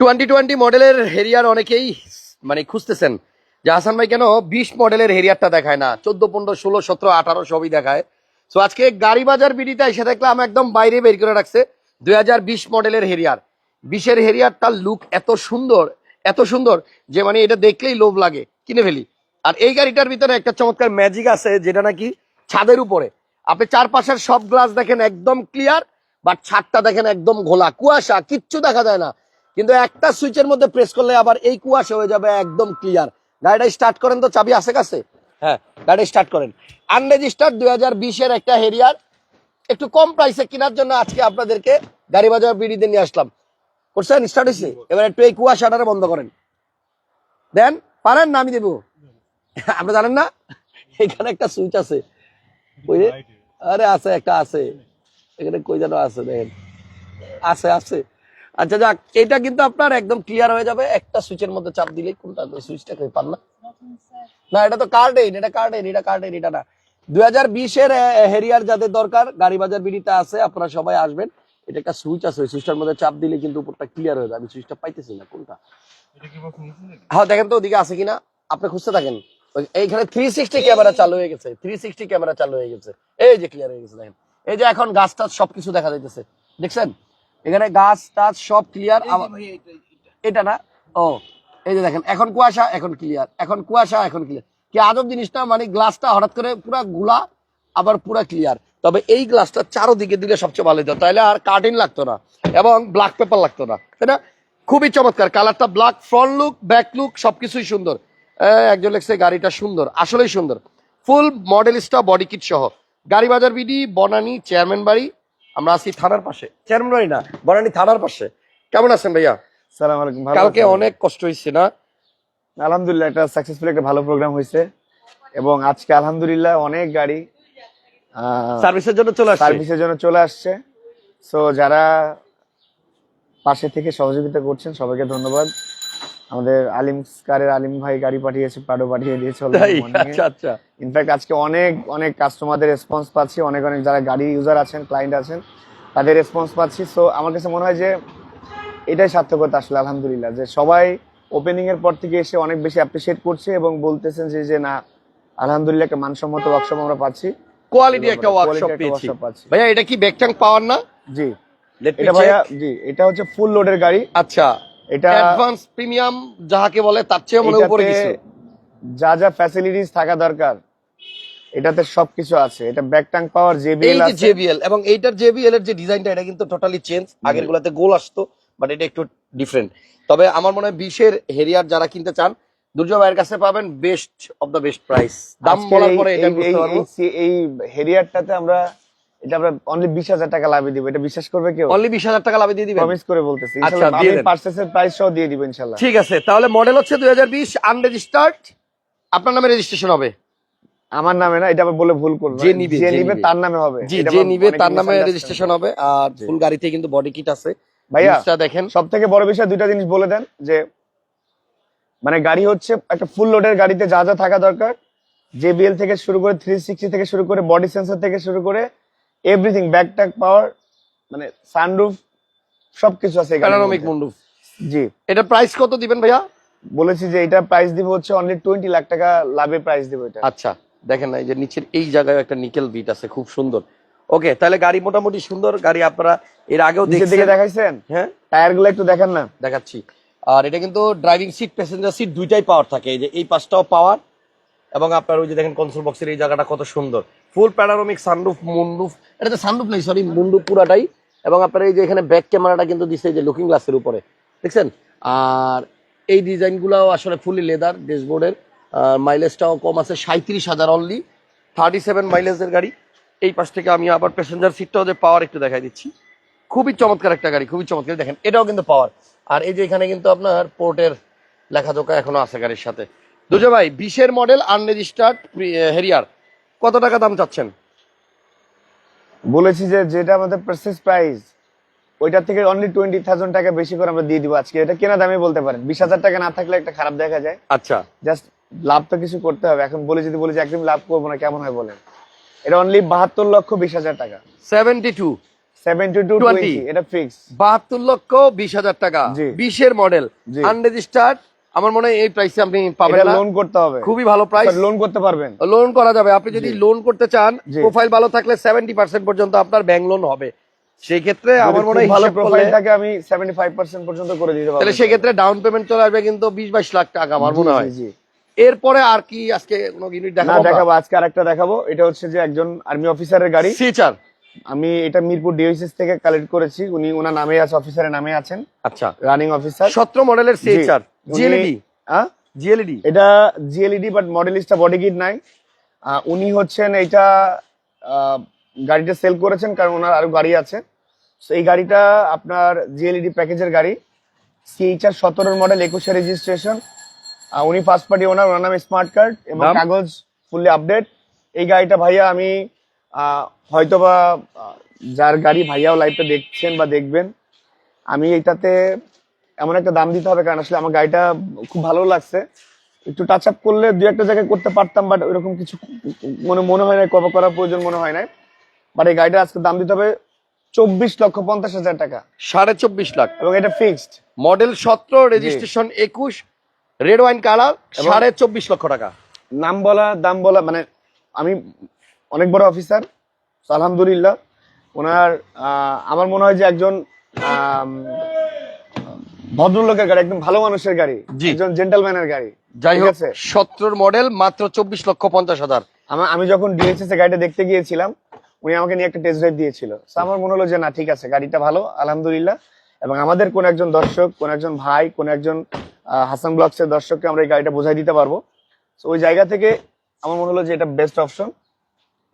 Twenty twenty মডেলের Harrier অনেকেই মানে খুঁজতেছেন যে হাসান ভাই কেন বিশ মডেলের হেরিয়ারটা দেখায় না? চোদ্দ, পনেরো, ষোলো, সতেরো, আঠারো সবই দেখায়। সো আজকে গাড়ি বাজার বিডিতে এসে দেখলাম, একদম বাইরে বের করে রাখছে দুই হাজার বিশ মডেলের হেরিয়ার। বিশের হেরিয়ারটার লুক এত সুন্দর এত সুন্দর যে মানে এটা দেখলেই লোভ লাগে। কিনে ফেলি। আর এই গাড়িটার ভিতরে একটা চমৎকার ম্যাজিক আছে, যেটা নাকি ছাদের উপরে। আপনি চারপাশের সব গ্লাস দেখেন একদম ক্লিয়ার বাট ছাদটা দেখেন একদম ঘোলা। কুয়াশা, কিচ্ছু দেখা যায় না। কিন্তু একটা সুইচের মধ্যে প্রেস করলে আবার এই কুয়াশা হয়ে যাবে একদম ক্লিয়ার গাড়িটা স্টার্ট করেন তো চাবি আছে কাছে? হ্যাঁ। গাড়ি স্টার্ট করেন। আনরেজিস্টার্ড দুই হাজার বিশের একটা হেরিয়ার একটু কম প্রাইসে কেনার জন্য আজকে আপনাদেরকে গাড়ি বাজার বিড়িতে নিয়ে আসলাম। করছেন? স্টার্ট হয়েছে? এবার একটু এই কুয়াশাটারে বন্ধ করেন। দেন পারেন না আমি দেবো। আপনি জানেন না? এখানে একটা সুইচ আছে। আরে আছে একটা আছে। এখানে কই যেন আছে দেখেন। আছে আছে। আচ্ছা যাক এটা কিন্তু আপনার একদম ক্লিয়ার হয়ে যাবে। একটা সুইচের মধ্যে চাপ দিলেই কোনটা সুইচটা কই পান না না এটা তো কার্ডেন এটা কার্ডেন এটা কার্ডেন এটা না। দুই হাজার বিশের হেরিয়ার যাদের দরকার গাড়ি বাজার বিড়িতে আছে আপনারা সবাই আসবেন। এটা একটা সুইচ আছে সুইচটার মধ্যে চাপ দিলে কিন্তু উপরটা ক্লিয়ার হয়ে যাবে। আমি সুইচটা পাইতেছি না কোনটা? হ্যাঁ দেখেন তো ওদিকে আছে কিনা। আপনি খুঁজতে থাকেন? এইখানে থ্রি সিক্সটি ক্যামেরা চালু হয়ে গেছে থ্রি সিক্সটি ক্যামেরা চালু হয়ে গেছে। এই যে ক্লিয়ার হয়ে গেছে দেখেন। এই যে এখন গাছ টাছ সবকিছু দেখা যাইতেছে। দেখছেন? এখানে গাছ টাছ সব ক্লিয়ার এটা না? ও এই যে দেখেন এখন কুয়াশা এখন ক্লিয়ার এখন কুয়াশা এখন ক্লিয়ার কি আজব জিনিসটা মানে গ্লাসটা হঠাৎ করে পুরা গুলা আবার পুরা ক্লিয়ার তবে এই গ্লাসটা চারোদিকে দিলে সবচেয়ে ভালো হতো। তাহলে আর কার্টিন লাগতো না এবং ব্ল্যাক পেপার লাগতো না তাই না? খুবই চমৎকার। কালারটা black front look back look সবকিছুই সুন্দর। একজন লেগছে গাড়িটা সুন্দর। আসলেই সুন্দর। ফুল মডেলিস্টা বডি কিট সহ। গাড়ি বাজার বিডি বনানী চেয়ারম্যান বাড়ি আমরা আছি থানার পাশে চেয়ারম্যান না বনানী থানার পাশে। কেমন আছেন ভাইয়া? সালাম আলাইকুম ভালো কালকে অনেক কষ্ট হয়েছে না? আলহামদুলিল্লাহ একটা সাকসেসফুল একটা ভালো প্রোগ্রাম হয়েছে। এবং আজকে আলহামদুলিল্লাহ অনেক গাড়ি সার্ভিসের জন্য চলে আসছে? সার্ভিসের জন্য চলে আসছে। সো যারা পাশে থেকে সহযোগিতা করছেন সবাইকে ধন্যবাদ। আমাদের আলিম কারের আলিম ভাই গাড়ি পাঠিয়েছে পাডো পাঠিয়ে দিয়েছে আচ্ছা আচ্ছা। ইনফ্যাক্ট আজকে অনেক অনেক কাস্টমারদের রেসপন্স পাচ্ছি অনেক অনেক যারা গাড়ি ইউজার আছেন ক্লায়েন্ট আছেন তাদের রেসপন্স পাচ্ছি। সো আমার কাছে মনে হয় যে এটাই সার্থকতা আসলে আলহামদুলিল্লাহ যে সবাই ওপেনিং এর পর থেকে এসে অনেক বেশি অ্যাপ্রিসিয়েট করছে এবং বলতেছেন যে যে না আলহামদুলিল্লাহ একটা মানসম্মত ওয়ার্কশপ আমরা পাচ্ছি। কোয়ালিটি একটা ওয়ার্কশপ পেয়েছি। ভাইয়া এটা কি ব্যাকট্যাঙ্ক পাওয়ার না? জি। এটা ভাইয়া জি এটা হচ্ছে ফুল লোডের গাড়ি। আচ্ছা। এটা অ্যাডভান্স প্রিমিয়াম যাহাকে বলে তার চেয়ে মনে উপরে কিছু। যা যা ফ্যাসিলিটিস থাকা দরকার এটাতে সবকিছু আছে। এটা ব্যাক ট্যাঙ্ক পাওয়ার জেবিএল আছে। জেবিএল এবং এইটার জেবিএল এর যে ডিজাইনটা এটা কিন্তু টোটালি চেঞ্জ আগের গুলাতে গোল আসতো বাট এটা একটু ডিফারেন্ট তবে আমার মনে হয় বিশের হেরিয়ার যারা কিনতে চান দুর্জয় ভাইয়ের কাছে পাবেন best of the best price দাম বলার পরে এটা বুঝতে পারব। এই- এই হেরিয়ারটাতে আমরা এটা আমরা অনলি বিশ হাজার টাকা লাভে দিব এটা বিশ্বাস করবে কেউ? অনলি বিশ হাজার টাকা লাভে দিয়ে দিবেন? প্রমিস করে বলতেছি। আচ্ছা, দিয়ে দেন। পার্সেসের প্রাইস সহ দিয়ে দিব ইনশাআল্লাহ ঠিক আছে তাহলে মডেল হচ্ছে দুই হাজার বিশ আনরেজিস্টার্ড আপনার নামে রেজিস্ট্রেশন হবে? আমার নামে না এটা বলে ভুল করবে যে নিবে, যে যে নিবে নিবে। তার নামে হবে। জি যে নিবে তার নামে রেজিস্ট্রেশন হবে। আর ফুল গাড়িতে কিন্তু বডি কিট আছে। ভাইয়া দেখেন। সব থেকে বড় বিষয় দুইটা জিনিস বলে দেন যে মানে গাড়ি হচ্ছে একটা ফুল লোডের গাড়িতে যা যা থাকা দরকার। জেবিএল থেকে শুরু করে থ্রি সিক্সটি থেকে শুরু করে বডি সেন্সর থেকে শুরু করে এভরিথিং ব্যাক ট্যাক পাওয়ার মানে সানরুফ সবকিছু আছে প্যানোরামিক মুন্ডুফ জি। এটা প্রাইস কত দিবেন ভাইয়া? বলেছি যে এটা প্রাইস দিব হচ্ছে অনলি টোয়েন্টি লাখ টাকা লাভে প্রাইস দিব এটা। আচ্ছা দেখেন না এই যে নিচের এই জায়গায় একটা নিকেল বিট আছে খুব সুন্দর। ওকে তাহলে গাড়ি মোটামুটি সুন্দর গাড়ি আপনারা এর আগেও দেখছেন। দেখাইছেন? হ্যাঁ। টায়ারগুলো একটু দেখেন না। দেখাচ্ছি। আর এটা কিন্তু ড্রাইভিং সিট প্যাসেঞ্জার সিট দুইটাই পাওয়ার থাকে এই যে এই পাশটাও পাওয়ার এবং আপনার ওই যে দেখেন কনসোল বক্সের এই জায়গাটা কত সুন্দর। ফুল প্যানারোমিক সানরুফ মুন্ডুফ এটা তো সানরুফ নেই সরি মুন্ডুফ পুরাটাই। এবং আপনার এই যে এখানে ব্যাক ক্যামেরাটা কিন্তু দিচ্ছে যে লুকিং গ্লাসের উপরে। দেখছেন? আর এই ডিজাইনগুলোও আসলে ফুলি লেদার ড্যাশবোর্ডের মাইলেজটাও কম আছে সাঁত্রিশ হাজার অনলি থার্টি সেভেন মাইলেজের গাড়ি। এই পাশ থেকে আমি আবার প্যাসেঞ্জার সিটটাও যে পাওয়ার একটু দেখাই দিচ্ছি। খুবই চমৎকার একটা গাড়ি, খুবই চমৎকার। দেখেন, এটাও কিন্তু পাওয়ার আর এই যে এখানে কিন্তু আপনার পোর্টের লেখাজোকা এখনও আছে গাড়ির সাথে। দুজো ভাই বিশের মডেল আনরেজিস্টার্ড হেরিয়ার কত টাকা দাম চাচ্ছেন? বলেছি যে যেটা আমাদের পার্সেস প্রাইস ওইটা থেকে অনলি টোয়েন্টি থাউজেন্ড টাকা বেশি করে আমরা দিয়ে দিব আজকে। এটা কেনা দামে বলতে পারেন। বিশ হাজার টাকা না থাকলে একটা খারাপ দেখা যায়। আচ্ছা। জাস্ট লাভ তো কিছু করতে হবে। এখন বলে যদি বলি যে একদম লাভ করব না কেমন হয় বলেন? এটা অনলি বাহাত্তর লক্ষ বিশ হাজার টাকা। Seventy two seventy two twenty এটা ফিক্স বাহাত্তর লক্ষ বিশ হাজার টাকা। বিশের মডেল। আনরেজিস্টার্ড আমার মনে হয় এই প্রাইসে আপনি পাবেন লোন করতে হবে। খুবই ভালো প্রাইস লোন করতে পারবেন। লোন করা যাবে। আপনি যদি লোন করতে চান। প্রোফাইল ভালো থাকলে সেভেন্টি পার্সেন্ট পর্যন্ত আপনার ব্যাংক লোন হবে। সেই ক্ষেত্রে আমার মনে হয় ভালো প্রোফাইলটাকে আমি সেভেন্টি ফাইভ পার্সেন্ট পর্যন্ত করে দিতে পারব তাহলে সেক্ষেত্রে ডাউন পেমেন্ট চলে আসবে কিন্তু বিশ বাইশ লাখ টাকা আমার মনে হয়। এরপরে আর কি আজকে কোনো ইউনিট না দেখাবো? দেখাবো আজকে আরেকটা দেখাবো। এটা হচ্ছে যে একজন আর্মি অফিসারের গাড়ি। সিচার আমি এটা মিরপুর ডিওসিস থেকে কালেক্ট করেছি। উনি ওনার নামে আছে অফিসারের নামে আছেন। আচ্ছা। রানিং অফিসার সতেরো মডেলের সিচার জিএলইডি জিএলইডি এটা জিএলইডি বাট মডেলিস্টটা বডি কিট নাই। উনি হচ্ছেন এটা গাড়িটা সেল করেছেন কারণ ওনার আরও গাড়ি আছে। So, এই গাড়িটা আপনার জিএলইডি প্যাকেজের গাড়ি। সিএইচআর সতেরোর মডেল একুশে রেজিস্ট্রেশন উনি ফার্স্ট পার্টি ওনার ওনার নামে স্মার্ট কার্ড এবং কাগজ ফুললি আপডেট এই গাড়িটা ভাইয়া আমি আহ, হয়তোবা আহ, যার গাড়ি ভাইয়াও লাইভটা দেখছেন বা দেখবেন আমি এটাতে এমন একটা দাম দিতে হবে কারণ আসলে আমার গাড়িটা খুব ভালো লাগছে। একটু টাচ আপ করলে দু একটা জায়গায় করতে পারতাম বাট ওইরকম কিছু মনে মনে হয় না কভার করার প্রয়োজন মনে হয় না বাট এই গাড়িটা আজকে দাম দিতে হবে চব্বিশ লক্ষ পঞ্চাশ হাজার টাকা। সাড়ে চব্বিশ লাখ। এবং এটা ফিক্সড মডেল সতেরো রেজিস্ট্রেশন একুশ রেড ওয়াইন কালার সাড়ে চব্বিশ লক্ষ টাকা। নাম বলা দাম বলা মানে আমি অনেক বড় অফিসার আলহামদুলিল্লাহ। ওনার আহ, আমার মনে হয় যে একজন ভদ্রলোকের গাড়ি একদম ভালো মানুষের গাড়ি। একজন জেন্টালম্যানের গাড়ি যাই হোক? সতেরোর মডেল মাত্র চব্বিশ লক্ষ পঞ্চাশ হাজার। আমি যখন ডিএসএস এ গাড়িটা দেখতে গিয়েছিলাম উনি আমাকে নিয়ে একটা টেস্ট ড্রাইভ দিয়েছিল। আমার মনে হলো যে না ঠিক আছে গাড়িটা ভালো আলহামদুলিল্লাহ। এবং আমাদের কোন একজন দর্শক কোন একজন ভাই কোন একজন হাসান ব্লগস এর দর্শককে আমরা এই গাড়িটা বোঝাই দিতে পারব। তো ওই জায়গা থেকে আমার মনে হলো যে এটা বেস্ট অপশন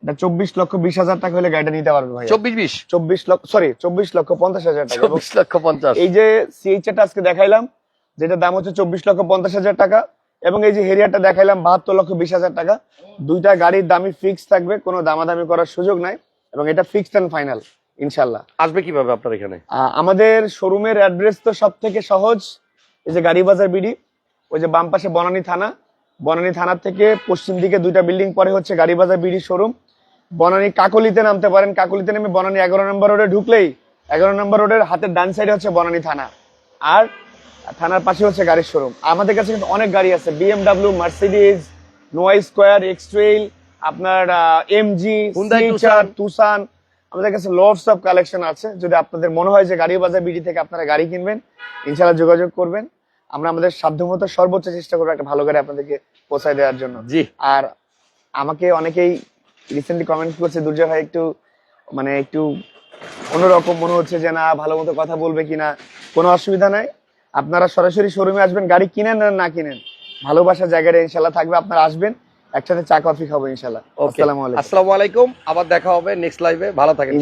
এটা চব্বিশ লক্ষ বিশ হাজার টাকা হলে গাড়িটা নিতে পারবে ভাই চব্বিশ বিশ? চব্বিশ লক্ষ সরি চব্বিশ লক্ষ পঞ্চাশ হাজার টাকা। চব্বিশ লক্ষ পঞ্চাশ। এই যে সিএইচটা আজকে দেখাইলাম যেটা দাম হচ্ছে চব্বিশ লক্ষ পঞ্চাশ হাজার টাকা এবং এই যে হেরিয়ারটা দেখাইলাম বাহাত্তর লক্ষ বিশ হাজার টাকা। দুইটা গাড়ির দামই ফিক্স থাকবে কোনো দামাদামি করার সুযোগ নাই এবং এটা ফিক্সড অ্যান্ড ফাইনাল ইনশাল্লাহ। আসবে কীভাবে আপনার এখানে? আমাদের শোরুমের অ্যাড্রেস তো সব থেকে সহজ এই যে গাড়ি বাজার বিডি ওই যে বাম পাশে বনানী থানা। বনানী থানা থেকে পশ্চিম দিকে দুইটা বিল্ডিং পরে হচ্ছে গাড়ি বাজার বিডি শোরুম। বনানী কাকলিতে নামতে পারেন। কাকলিতে নেমে বনানী এগারো নম্বর রোডে ঢুকলেই এগারো নম্বর রোডের হাতের ডান সাইডে হচ্ছে বনানী থানা। আর থানার পাশে হচ্ছে গাড়ির শোরুম আমাদের কাছে কিন্তু অনেক গাড়ি আছে। BMW Mercedes Noah Esquire X Trail আপনার এমজি। তুসান আমাদের কাছে লটস অফ কালেকশন আছে। যদি আপনাদের মনে হয় যে গাড়ি বাজার বিডি থেকে আপনারা গাড়ি কিনবেন ইনশাল্লাহ যোগাযোগ করবেন। আমরা আমাদের সাধ্যমতো সর্বোচ্চ চেষ্টা করব একটা ভালো গাড়ি আপনাদেরকে পৌঁছায় দেওয়ার জন্য। জি। আর আমাকে অনেকেই রিসেন্টলি কমেন্ট করছে দুর্জয় ভাই একটু মানে একটু অন্যরকম মনে হচ্ছে যে না ভালো মতো কথা বলবে কিনা। কোনো অসুবিধা নাই। আপনারা সরাসরি শোরুমে আসবেন গাড়ি কিনেন না কিনেন। ভালোবাসার জায়গাটা ইনশাল্লাহ থাকবে আপনারা আসবেন একসাথে চা কফি খাব ইনশাল্লাহ আসসালামাইকুম আসসালামু আসসালামু আলাইকুম আবার দেখা হবে নেক্সট লাইভে ভালো থাকেন।